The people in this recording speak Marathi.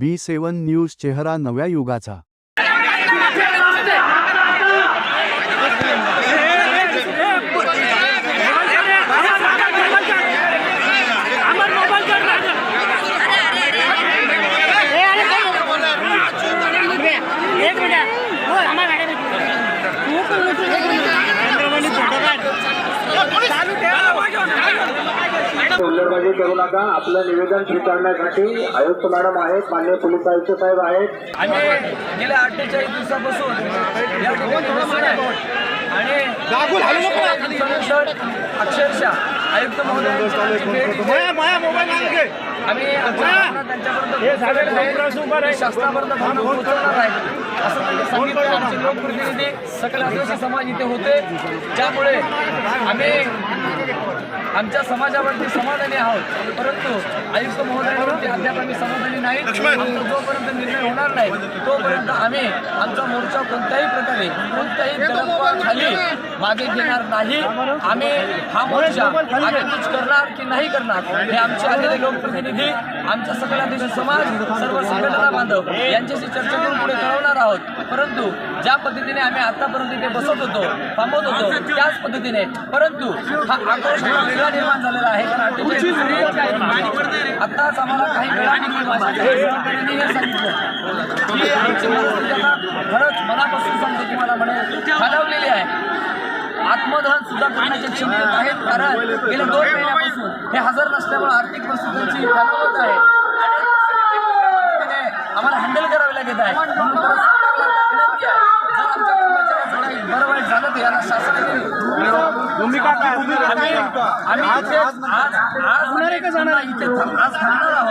बी सेवन न्यूज चेहरा नव्या युगाचा. एक मिनिट. हो, हुल्लडबाजी करू नका. आपलं निवेदन स्वीकारण्यासाठी आयुक्त मॅडम आहेत मान्य पोलीस आयुक्त साहेब आहेत. आम्ही गेल्या अठ्ठेचाळीस दिवसापासून या ठिकाणी. आणि अक्षरशः आयुक्त आम्ही त्यांच्यापर्यंत आहे. शासनापर्यंत भावना पोहोचवणार आहे. असं त्यांनी सांगितलं आमचे लोकप्रतिनिधी सकल आदिवासी समाज इथे होते. ज्यामुळे आम्ही आमच्या समाजावरती समाधानी आहोत. परंतु आयुक्त महोदयांवरती अद्याप आम्ही समाधानी नाही. जोपर्यंत निर्णय होणार नाही तोपर्यंत आम्ही आमचा मोर्चा कोणत्याही प्रकारे कोणत्याही दडपणाखाली मागे घेणार नाही. आम्ही हा मोर्चा आगेकूच करणार की नाही करणार हे आमचे आलेले लोकप्रतिनिधी आमचा सकल आदिवासी समाज सर्व संघटना बांधव यांच्याशी चर्चा करून पुढे कळवणार आहोत. परंतु ज्या पद्धतीने आम्ही आतापर्यंत इथे बसत होतो थांबवत होतो त्याच पद्धतीने परंतु हा आक्रोश वेगळा निर्माण झालेला आहे. आत्ताच आम्हाला काही सांगितलं. की आमची खरंच मनापासून सांगतो तुम्हाला म्हणे खालावलेली आहे. आत्मदहन सुद्धा करण्याच्या क्षमतेत आहेत. कारण गेल्या दोन महिन्यापासून हे हजर नसल्यामुळे आर्थिक परिस्थितीची खालावत आहे आणि पद्धतीने आम्हाला हँडल लागत आहे विनंती आहे जर आमच्या कर्मचाऱ्यांचं काही बरं वाईट झालं तर शासनाने भूमिका आम्ही आम्ही इथे आज आज पुन्हा इथे थांब- आज थांबणार आहोत